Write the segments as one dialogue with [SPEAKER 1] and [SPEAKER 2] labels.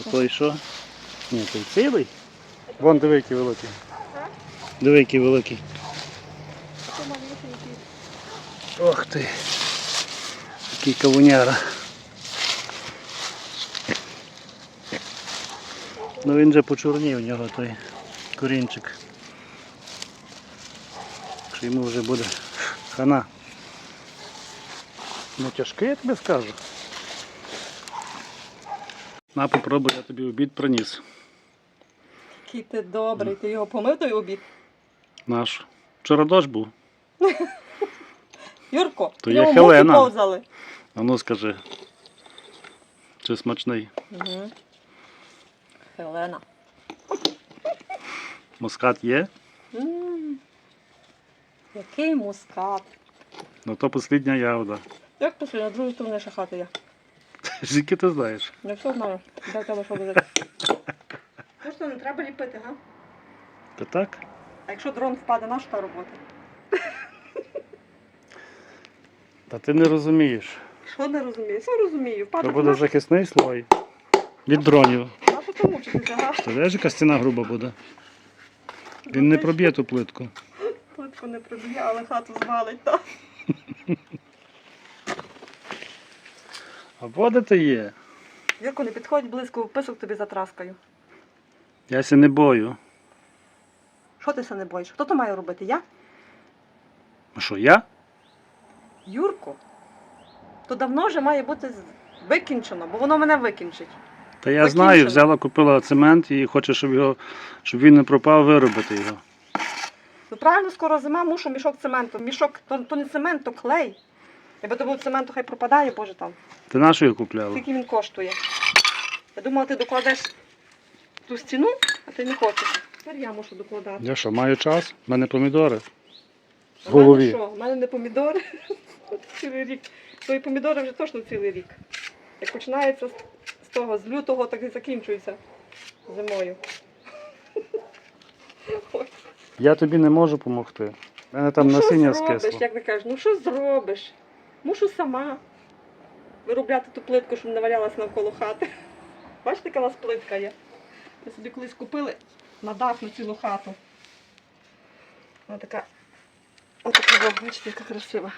[SPEAKER 1] А той що? Ні, той цілий. Вон диви, який великий. Диви, який великий. Ох ти. Який кавуняра. Ну він же почорнів у нього той корінчик. Що йому вже буде хана. Ну тяжкий, я тобі скажу. На, попробуй, я тобі обід приніс.
[SPEAKER 2] Який ти добрий, ти його помив той обід.
[SPEAKER 1] Наш. Вчора дощ був.
[SPEAKER 2] Юрко,
[SPEAKER 1] То є Хелена.
[SPEAKER 2] повзали.
[SPEAKER 1] А ну скажи. Чи смачний?
[SPEAKER 2] Угу. Хелена.
[SPEAKER 1] Мускат є?
[SPEAKER 2] м Який мускат.
[SPEAKER 1] Ну то послідня ягода.
[SPEAKER 2] Як пішли, на другій стороні ще хати є.
[SPEAKER 1] Звідки ти знаєш?
[SPEAKER 2] Я все знаю. Дай тебе що буде. Просто не треба ліпити, га?
[SPEAKER 1] Та так?
[SPEAKER 2] А якщо дрон впаде, наша та робота?
[SPEAKER 1] Та ти не розумієш.
[SPEAKER 2] Що не розумію? Все розумію. Впаде,
[SPEAKER 1] то буде
[SPEAKER 2] наша,
[SPEAKER 1] захисний слой від дронів.
[SPEAKER 2] наша то мучитися, га?
[SPEAKER 1] Ти знаєш, яка стіна груба буде? Він не проб'є ту плитку.
[SPEAKER 2] Плитку не приб'є, але хату звалить, так?
[SPEAKER 1] А вода ти є.
[SPEAKER 2] Юрко, не підходь близько, писок тобі затраскаю.
[SPEAKER 1] Я ся не бою.
[SPEAKER 2] Що ти се не боїш? Хто то має робити? Я?
[SPEAKER 1] А що, я?
[SPEAKER 2] Юрко? То давно вже має бути з- викінчено, бо воно мене викінчить.
[SPEAKER 1] Та я
[SPEAKER 2] Закінчено.
[SPEAKER 1] знаю, взяла, купила цемент і хоче, щоб його, щоб він не пропав, виробити його.
[SPEAKER 2] Ну правильно, скоро зима, мушу мішок цементу. Мішок то, то не цемент, то клей. Якби то був цемент, то хай пропадає, боже там.
[SPEAKER 1] Ти на що його купляла?
[SPEAKER 2] Скільки він коштує? Я думала, ти докладеш ту стіну, а ти не хочеш. Тепер я мушу докладати.
[SPEAKER 1] Я що, маю час? У мене помідори. В
[SPEAKER 2] У мене
[SPEAKER 1] голові.
[SPEAKER 2] що? У мене не помідори цілий рік. Твої помідори вже точно цілий рік. Як починається з з того, з лютого, так і закінчується зимою. Ой,
[SPEAKER 1] Я тобі не можу допомогти. У мене там
[SPEAKER 2] ну,
[SPEAKER 1] насіння
[SPEAKER 2] що зробиш,
[SPEAKER 1] скисло.
[SPEAKER 2] як ти кажеш, ну що зробиш? Мушу сама виробляти ту плитку, щоб не валялась навколо хати. Бачите, яка у нас плитка є? Ми собі колись купили на дах на цілу хату. Вона така, отака, бачите, яка красива.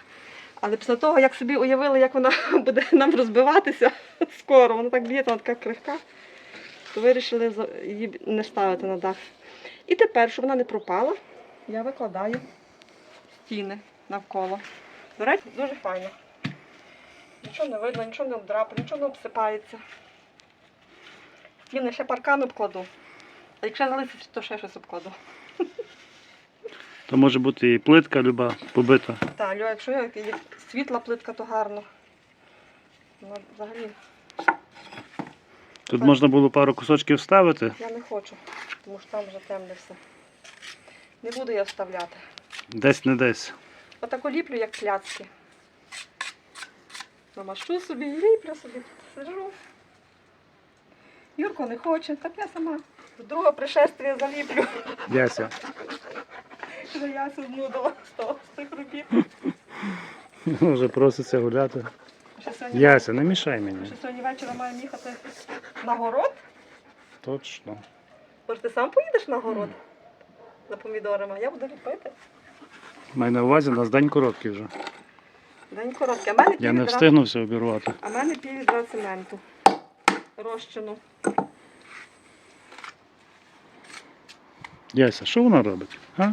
[SPEAKER 2] Але після того, як собі уявили, як вона буде нам розбиватися скоро, вона так б'ється, вона така крихка, то вирішили її не ставити на дах. І тепер, щоб вона не пропала, я викладаю стіни навколо. До речі, дуже файно. Нічого не видно, нічого не обдрапає, нічого не обсипається. Стіни ще паркан обкладу. А якщо не лисить, то ще щось обкладу.
[SPEAKER 1] То може бути і плитка люба побита.
[SPEAKER 2] Так, Льо, якщо є світла плитка, то гарно. Ну, взагалі,
[SPEAKER 1] Тут
[SPEAKER 2] Так.
[SPEAKER 1] можна було пару кусочків вставити.
[SPEAKER 2] я не хочу, тому що там вже темне все. Не буду я вставляти.
[SPEAKER 1] Десь не десь.
[SPEAKER 2] Отако ліплю, як пляцки. Намащу собі і ліплю собі. Сижу. Юрко не хоче, так я сама. З другого пришествия заліплю.
[SPEAKER 1] Яся.
[SPEAKER 2] Вже я знудила з того з тих років.
[SPEAKER 1] Вже проситься гуляти.
[SPEAKER 2] Ще сьогодні,
[SPEAKER 1] Яся, не мішай мені.
[SPEAKER 2] ще сьогодні ввечері маємо їхати на город.
[SPEAKER 1] Точно.
[SPEAKER 2] Може, ти сам поїдеш на город за помідорами, а я буду ліпити.
[SPEAKER 1] Маю на увазі, у нас день короткий вже.
[SPEAKER 2] День короткий. А мене
[SPEAKER 1] Я не встигну все обірвати.
[SPEAKER 2] А в мене піввідра цементу. Розчину.
[SPEAKER 1] Яся, що вона робить? А?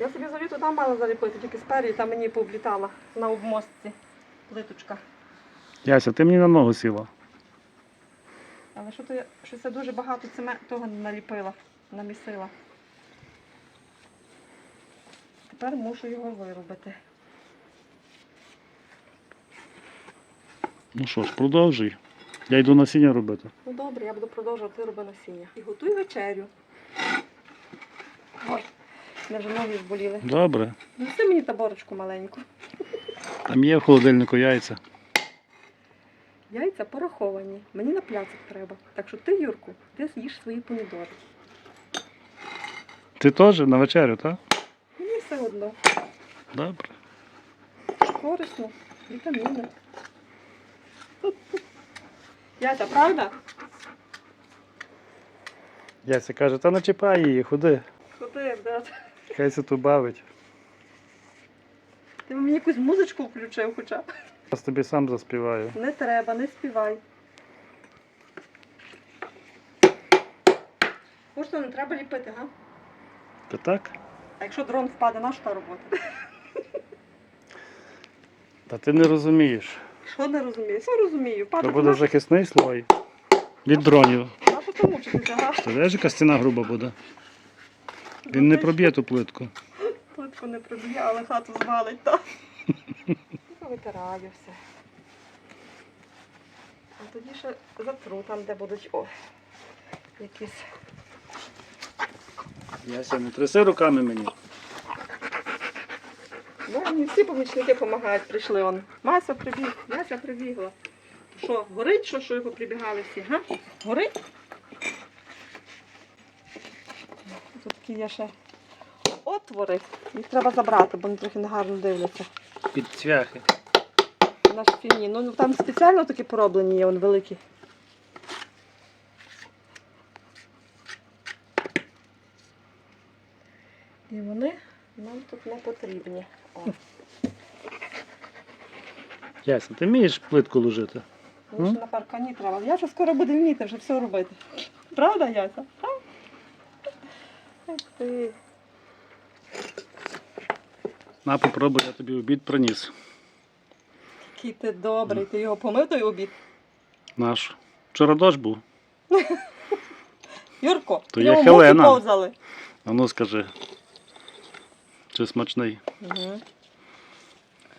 [SPEAKER 2] Я собі за літо там мала заліпити, тільки спереді там мені пооблітала на обмостці плиточка.
[SPEAKER 1] Яся, ти мені на ногу сіла.
[SPEAKER 2] Але що то я щось я дуже багато цемент того наліпила, намісила. Тепер мушу його виробити.
[SPEAKER 1] Ну що ж, продовжуй. Я йду насіння робити.
[SPEAKER 2] Ну добре, я буду продовжувати робити насіння. І готуй вечерю. Ой, мене вже ноги зболіли.
[SPEAKER 1] Добре.
[SPEAKER 2] Неси мені таборочку маленьку.
[SPEAKER 1] Там є в холодильнику яйця.
[SPEAKER 2] Яйця пораховані. Мені на пляцок треба. Так що ти, Юрку, ти з'їш свої помідори.
[SPEAKER 1] Ти теж на вечерю, так?
[SPEAKER 2] Все одно.
[SPEAKER 1] Добре.
[SPEAKER 2] Корисно, вітаміни. Яйця, правда?
[SPEAKER 1] Яся каже, та не чіпай її, ходи.
[SPEAKER 2] Ходи, брат.
[SPEAKER 1] Хай се тут бавить.
[SPEAKER 2] Ти мені якусь музичку включив хоча б.
[SPEAKER 1] Зараз тобі сам заспіваю.
[SPEAKER 2] Не треба, не співай. Може, не треба ліпити, га?
[SPEAKER 1] Та так?
[SPEAKER 2] А якщо дрон впаде, наша та робота?
[SPEAKER 1] Та ти не розумієш.
[SPEAKER 2] Що не розумію? Все розумію. Падає,
[SPEAKER 1] То буде
[SPEAKER 2] наша,
[SPEAKER 1] захисний слой від дронів.
[SPEAKER 2] наша то мучитися, га?
[SPEAKER 1] Ти знаєш, яка стіна груба буде? Він не проб'є ту плитку.
[SPEAKER 2] Плитку не проб'є, але хату звалить, так? Витираю все. А тоді ще затру там, де будуть о, якісь.
[SPEAKER 1] Яся, не тряси руками мені.
[SPEAKER 2] Ну, мені всі помічники допомагають, прийшли он. Мася прибіг, Яся прибігла. Що, горить, що, що його прибігали всі, га? Горить? Тут такі є ще отвори. Їх треба забрати, бо вони трохи негарно дивляться.
[SPEAKER 1] Під цвяхи.
[SPEAKER 2] На шпіні. Ну там спеціально такі пороблені є, вони великі. І вони нам тут не потрібні. О.
[SPEAKER 1] Яся, ти вмієш плитку ложити?
[SPEAKER 2] Лише на паркані треба. Яся скоро буде вміти вже все робити. Правда, Яся? Ти.
[SPEAKER 1] На, попробуй, я тобі обід приніс.
[SPEAKER 2] Який ти добрий, ти його помив той обід.
[SPEAKER 1] Наш. Вчора дощ був.
[SPEAKER 2] Юрко,
[SPEAKER 1] То є Хелена.
[SPEAKER 2] повзали.
[SPEAKER 1] А ну скажи. Чи смачний?
[SPEAKER 2] Угу.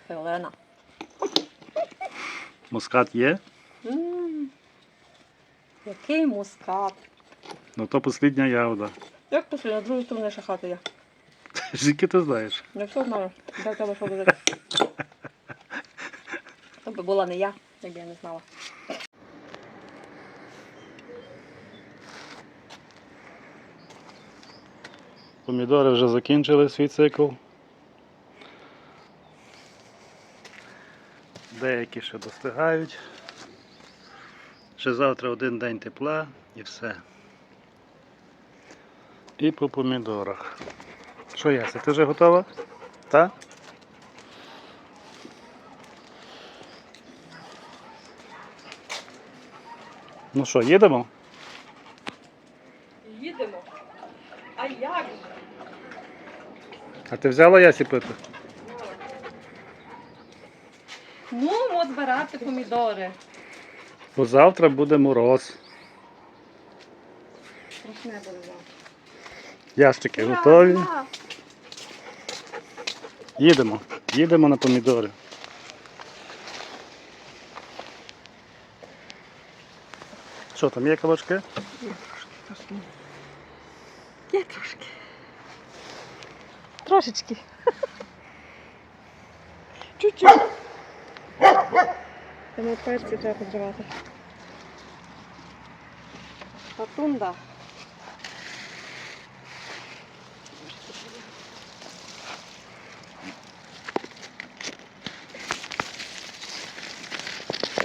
[SPEAKER 2] Хелена.
[SPEAKER 1] Мускат є?
[SPEAKER 2] М, Який мускат.
[SPEAKER 1] Ну то послідня ягода.
[SPEAKER 2] Як пішли, на другій стороні ще хати є.
[SPEAKER 1] Звідки ти знаєш?
[SPEAKER 2] Я все знаю. Де тебе що лежить. То би була не я, якби я не знала.
[SPEAKER 1] Помідори вже закінчили свій цикл. Деякі ще достигають. Ще завтра один день тепла і все. І по помідорах. Що, Яся, ти вже готова? Так? Ну що? Їдемо.
[SPEAKER 2] А як же?
[SPEAKER 1] А ти взяла Ясі пити?
[SPEAKER 2] Ну, от збирати помідори.
[SPEAKER 1] Бо завтра буде мороз.
[SPEAKER 2] Страшне буде завтра.
[SPEAKER 1] Ящики готові. Їдемо. Їдемо на помідори. Що там є кабачки?
[SPEAKER 2] Є трошки. Є трошки. Трошечки. Чуть-чуть. Тому перці треба позривати. Патунда.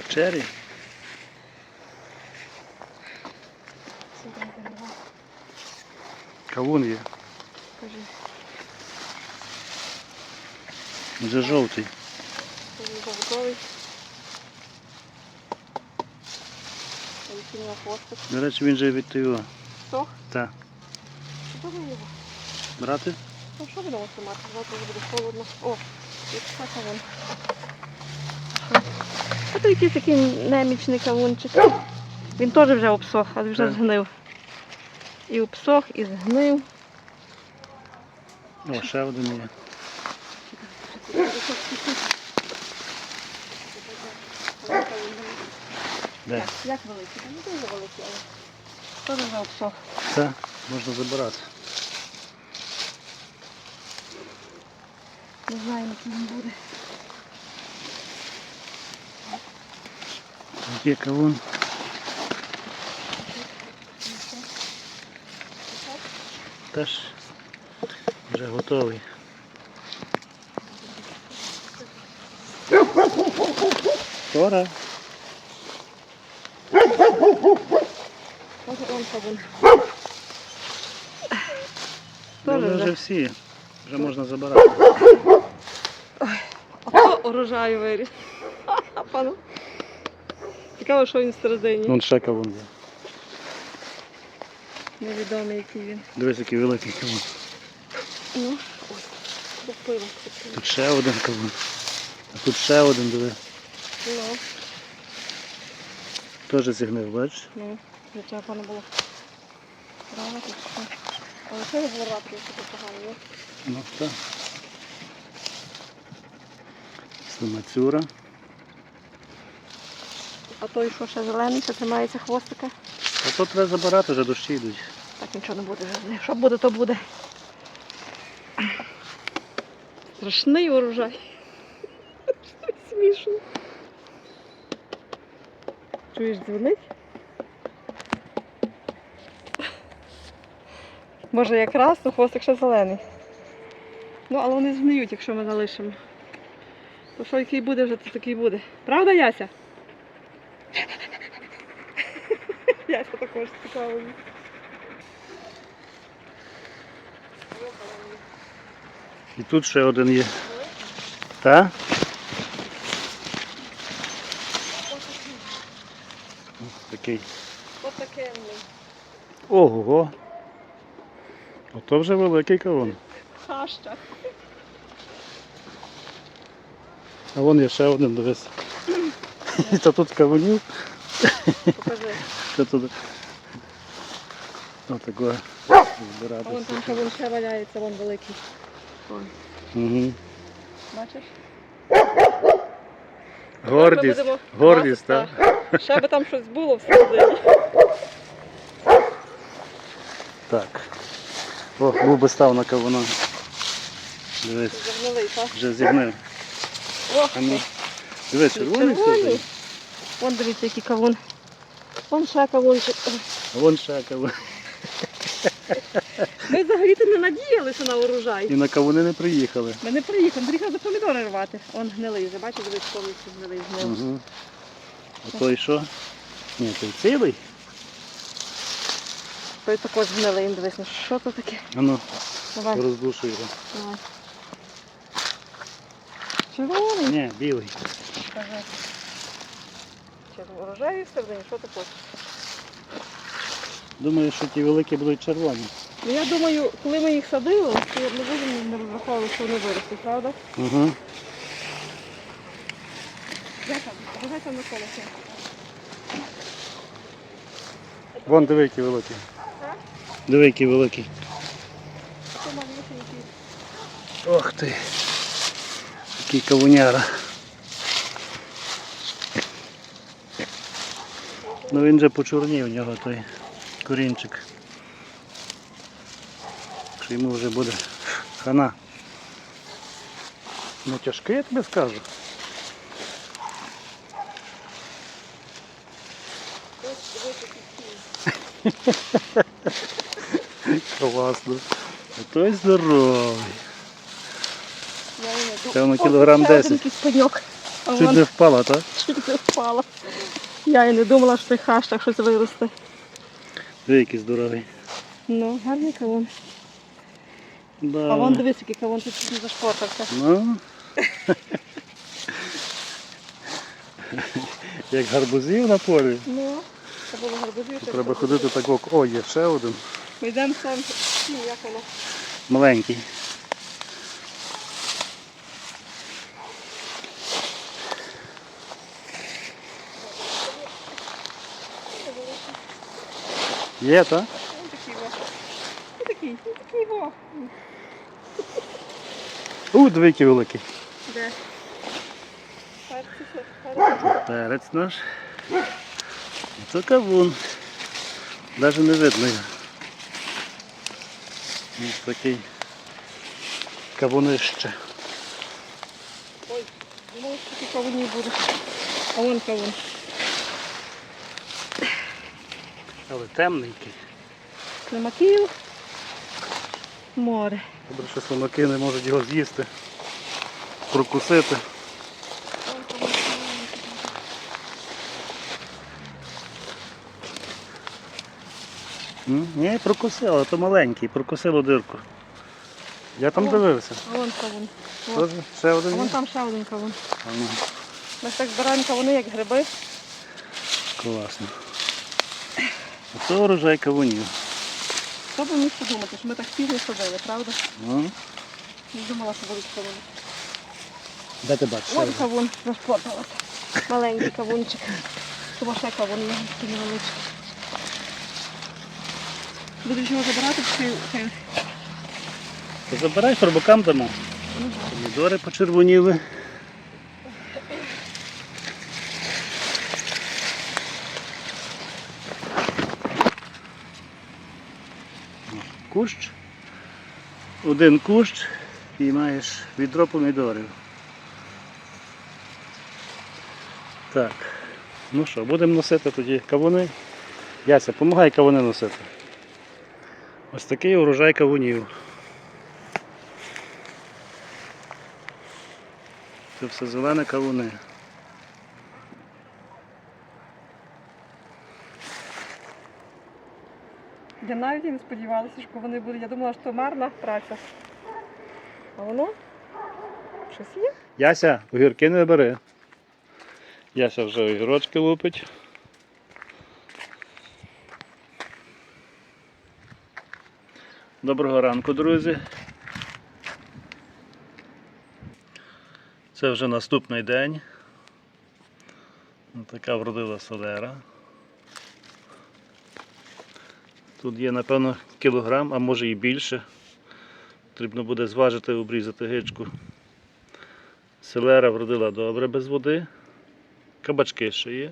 [SPEAKER 1] Чері. Кавун є. Вже жовтий. До речі, він же від того.
[SPEAKER 2] Сох?
[SPEAKER 1] Так.
[SPEAKER 2] Що буде його?
[SPEAKER 1] Брати?
[SPEAKER 2] Ну що будемо тримати? Завтра вже буде холодно. О, і така кавун. Це якийсь такий немічний кавунчик. Він теж вже обсох, але вже
[SPEAKER 1] Так.
[SPEAKER 2] згнив. І обсох, і згнив.
[SPEAKER 1] О, ще один є. Де?
[SPEAKER 2] Як, як великий? Не дуже великий, але теж вже обсох.
[SPEAKER 1] Це можна забирати.
[SPEAKER 2] Не знаємо, який він буде.
[SPEAKER 1] Є кавун. Теж вже готовий. Ну, вже
[SPEAKER 2] вже.
[SPEAKER 1] всі. Вже можна забирати.
[SPEAKER 2] Ото урожай виріс. Пану. Цікаво, що він всередині.
[SPEAKER 1] Вон ще кавун є.
[SPEAKER 2] Невідомий, який він.
[SPEAKER 1] Дивись, який великий кавун.
[SPEAKER 2] Ну, ось, купила.
[SPEAKER 1] Тут ще один кавун. А тут ще один, диви.
[SPEAKER 2] Ну,
[SPEAKER 1] Теж зігнив, бачиш?
[SPEAKER 2] ну, для цього пану було. Рано тут. Але я була рапки, що це погано?
[SPEAKER 1] Ну так. Слимацюра.
[SPEAKER 2] А той, що ще зелений, що тримається хвостика.
[SPEAKER 1] А то треба забирати, вже дощі йдуть.
[SPEAKER 2] Так нічого не буде. Що буде, то буде. Страшний урожай. Смішно. Чуєш, дзвонить? Може якраз, ну хвостик ще зелений. Ну, але вони згниють, якщо ми залишимо. То що який буде, вже то такий буде. Правда, Яся? Яся також цікаво.
[SPEAKER 1] І тут ще один є. Та? Такий.
[SPEAKER 2] Отаке.
[SPEAKER 1] Ого. Ото вже великий кавун.
[SPEAKER 2] Хаща.
[SPEAKER 1] А вон є ще один, дивись. Та тут кавунів,
[SPEAKER 2] Покажи.
[SPEAKER 1] та тут. Отако
[SPEAKER 2] А вон там кавун ще валяється, вон великий. Вон.
[SPEAKER 1] Угу.
[SPEAKER 2] Бачиш?
[SPEAKER 1] Гордість. Гордість, так?
[SPEAKER 2] Ще би там щось було всередині.
[SPEAKER 1] Так. О, був би став на кавуна. Дивись,
[SPEAKER 2] Загнилий, так?
[SPEAKER 1] вже зігнив. А ну, дивись, червоний
[SPEAKER 2] Червоний.
[SPEAKER 1] все.
[SPEAKER 2] Вон дивіться, який кавун. Вон ще кавунчик.
[SPEAKER 1] А вон ще кавун.
[SPEAKER 2] Ми взагалі-то не надіялися на урожай.
[SPEAKER 1] І на кавуни не приїхали.
[SPEAKER 2] Ми не приїхали, приїхали за помідори рвати. Он гнилий вже, бачиш, дивись, повністю гнилий гнив.
[SPEAKER 1] Угу. А той що? Ні, той цілий.
[SPEAKER 2] Той також гнилий, дивись, ну що це таке?
[SPEAKER 1] А ну,
[SPEAKER 2] Давай,
[SPEAKER 1] роздушуй його.
[SPEAKER 2] давай. Червоний.
[SPEAKER 1] Ні, білий.
[SPEAKER 2] Ага. Чи урожай всередині, що ти хочеш?
[SPEAKER 1] Думаю, що ті великі будуть червоні.
[SPEAKER 2] Ну я думаю, коли ми їх садили, то не будемо не розраховувати, що вони виростуть, правда?
[SPEAKER 1] Угу.
[SPEAKER 2] Де там? Давай там на колесі.
[SPEAKER 1] Вон диви, який великий.
[SPEAKER 2] Так?
[SPEAKER 1] Диви, який великий.
[SPEAKER 2] Це.
[SPEAKER 1] Ох ти. Який кавуняра. Ну він же почорнів у нього той корінчик. Що йому вже буде хана. Ну тяжкий, я тобі скажу. Класно. А той здоровий. Це воно кілограм
[SPEAKER 2] ще
[SPEAKER 1] 10.
[SPEAKER 2] один якийсь пеньок. А
[SPEAKER 1] Чуть не впала, так?
[SPEAKER 2] чуть не впала. Я і не думала, що той хащ щось виросте.
[SPEAKER 1] Диви, який здоровий.
[SPEAKER 2] Ну, гарний кавун.
[SPEAKER 1] Да.
[SPEAKER 2] А вон дивись, який кавун тут чуть не зашпортався.
[SPEAKER 1] Ну. Як гарбузів на полі.
[SPEAKER 2] Ну, це було гарбузів.
[SPEAKER 1] Треба ходити так. ок. О, є ще один.
[SPEAKER 2] Ми йдемо сам. Ну, як воно?
[SPEAKER 1] Маленький. Є, так?
[SPEAKER 2] Ось такий во. Ось такий, ось такий во.
[SPEAKER 1] У, диви, який великий.
[SPEAKER 2] Де?
[SPEAKER 1] Перець наш. Це кавун. Навіть не видно його. Ось такий кавунище.
[SPEAKER 2] Ой, думаю, що такий кавунів буде. А вон кавун.
[SPEAKER 1] Але темненький.
[SPEAKER 2] Слимаків. Море.
[SPEAKER 1] Добре, що слимаки не можуть його з'їсти, прокусити. Ні, прокусило, то маленький, прокусило дирку. Я там
[SPEAKER 2] О.
[SPEAKER 1] дивився.
[SPEAKER 2] А вон кавун.
[SPEAKER 1] Тоже ще
[SPEAKER 2] А вон там ще один кавун. Ми ж так збираємо кавуни, як гриби.
[SPEAKER 1] класно. Оце урожай кавунів.
[SPEAKER 2] Хто б міг подумати, що ми так пізно садили, правда?
[SPEAKER 1] Ну,
[SPEAKER 2] Не думала, що будуть кавуни.
[SPEAKER 1] де ти бачиш?
[SPEAKER 2] Ось кавун розплоталася. Маленький кавунчик. Тому ще кавун є такий невеличкий. Будеш його забирати, чи хай.
[SPEAKER 1] Ти забирай, фарбакам дамо. Помідори почервоніли. Кущ. Один кущ і маєш відро помідорів. Так. Ну що, будемо носити тоді кавуни. Яся, допомагай кавуни носити. Ось такий урожай кавунів. Це все зелене кавуни.
[SPEAKER 2] Навіть не сподівалася, що вони будуть. Я думала, що марна праця. А воно щось є.
[SPEAKER 1] Яся, огірки не бери. Яся вже огірочки лупить. Доброго ранку, друзі. Це вже наступний день. Така вродила солера. Тут є, напевно, кілограм, а може і більше. Потрібно буде зважити, обрізати гичку. Селера вродила добре без води. Кабачки ще є.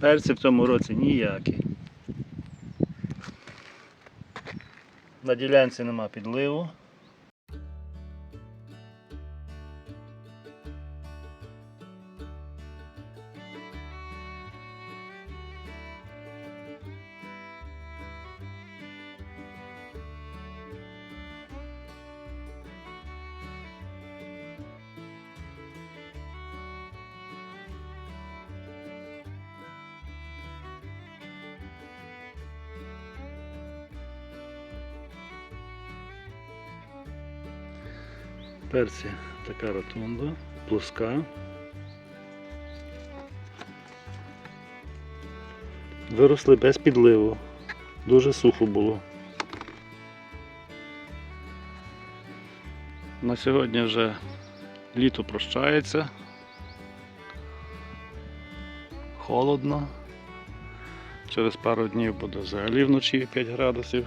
[SPEAKER 1] Перці в цьому році ніякі. На ділянці нема підливу. Перці така ротунда, плоска. Виросли без підливу. Дуже сухо було. На сьогодні вже літо прощається. Холодно. Через пару днів буде взагалі вночі 5 градусів.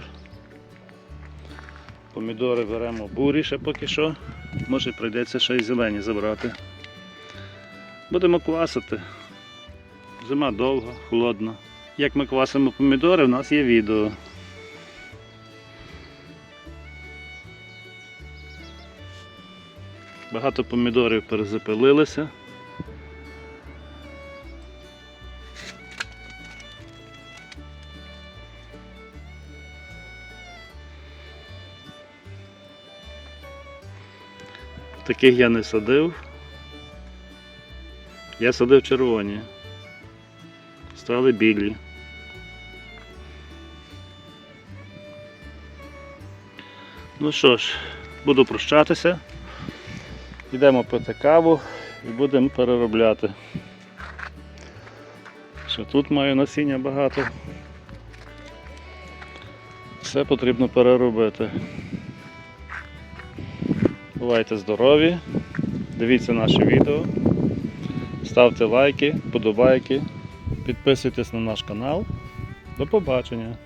[SPEAKER 1] Помідори беремо бурі ще поки що. Може прийдеться ще й зелені забрати. Будемо квасити. Зима довга, холодна. Як ми квасимо помідори, в нас є відео. Багато помідорів перезапилилися. Таких я не садив. Я садив червоні. Стали білі. Ну що ж, буду прощатися. Йдемо пити каву і будемо переробляти. Ще тут маю насіння багато. Все потрібно переробити. Бувайте здорові, дивіться наші відео, ставте лайки, подобайки, підписуйтесь на наш канал. До побачення!